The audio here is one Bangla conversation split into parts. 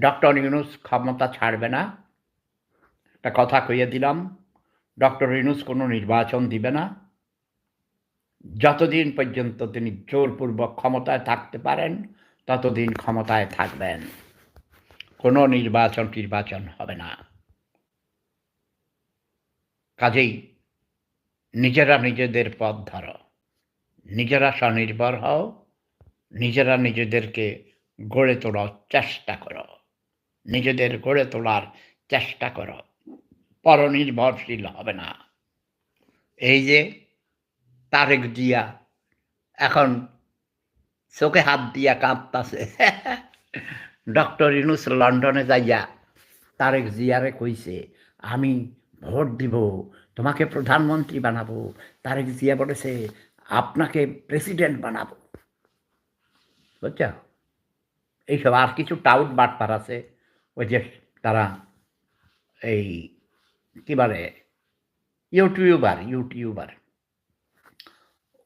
ডক্টর ইউনুস ক্ষমতা ছাড়বে না। একটা কথা কইয়ে দিলাম, ডক্টর ইউনুস কোনো নির্বাচন দিবে না। যতদিন পর্যন্ত তিনি জোরপূর্বক ক্ষমতায় থাকতে পারেন, ততদিন ক্ষমতায় থাকবেন। কোনো নির্বাচন নির্বাচন হবে না। কাজেই নিজেরা নিজেদের পথ ধরো। নিজেরা স্বনির্ভর হও, নিজেরা নিজেদেরকে গড়ে তোলার চেষ্টা করো। নিজেদের গড়ে তোলার চেষ্টা করো। পরনির্ভরশীল হবে না। এই যে তারেক জিয়া এখন চোখে হাত দিয়া কাঁপতাছে। ডক্টর ইনুস লন্ডনে যাইয়া তারেক জিয়ারে কইছে, আমি ভোট দিব, তোমাকে প্রধানমন্ত্রী বানাবো। তারেক জিয়া বলেছে, আপনাকে প্রেসিডেন্ট বানাবো। বুঝছ? এইসব আর কিছু টাউট বাটপার আছে। ওই যে তারা এই কী বলে, ইউটিউবার ইউটিউবার।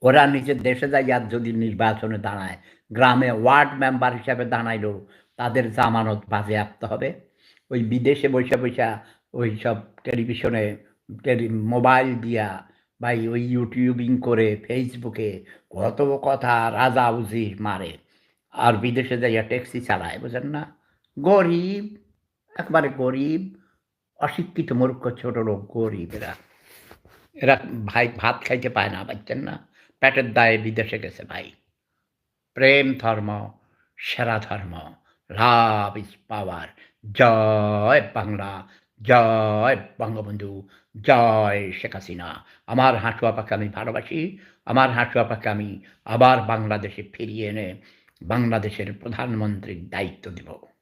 ওরা নিজের দেশে যাইয়া যদি নির্বাচনে দাঁড়ায়, গ্রামে ওয়ার্ড মেম্বার হিসাবে দাঁড়াইলো তাদের জামানত বাজে বাজেয়াপ্ত হবে। ওই বিদেশে বৈশা বৈশা ওই সব টেলিভিশনে, টেলি, মোবাইল দিয়া বা ওই ইউটিউবিং করে ফেসবুকে কত কথা রাজা উজির মারে। আর বিদেশে যাইয়া ট্যাক্সি চালায়, বুঝেন না? গরিব, একবারে গরিব, অশিক্ষিত মূর্খ ছোট লোক গরিব এরা এরা ভাই ভাত খাইতে পায় না পাচ্ছেন না? পেটের দায়ে বিদেশে গেছে ভাই। প্রেম ধর্ম, সেরা ধর্ম। Love is power. জয় বাংলা, জয় বঙ্গবন্ধু, জয় শেখ হাসিনা। আমার হাঁটুয়া পাকে আমি ভালোবাসি, আমার হাঁটুয়া পাকে আমি আবার বাংলাদেশে ফিরিয়ে এনে বাংলাদেশের প্রধানমন্ত্রীর দায়িত্ব দেব।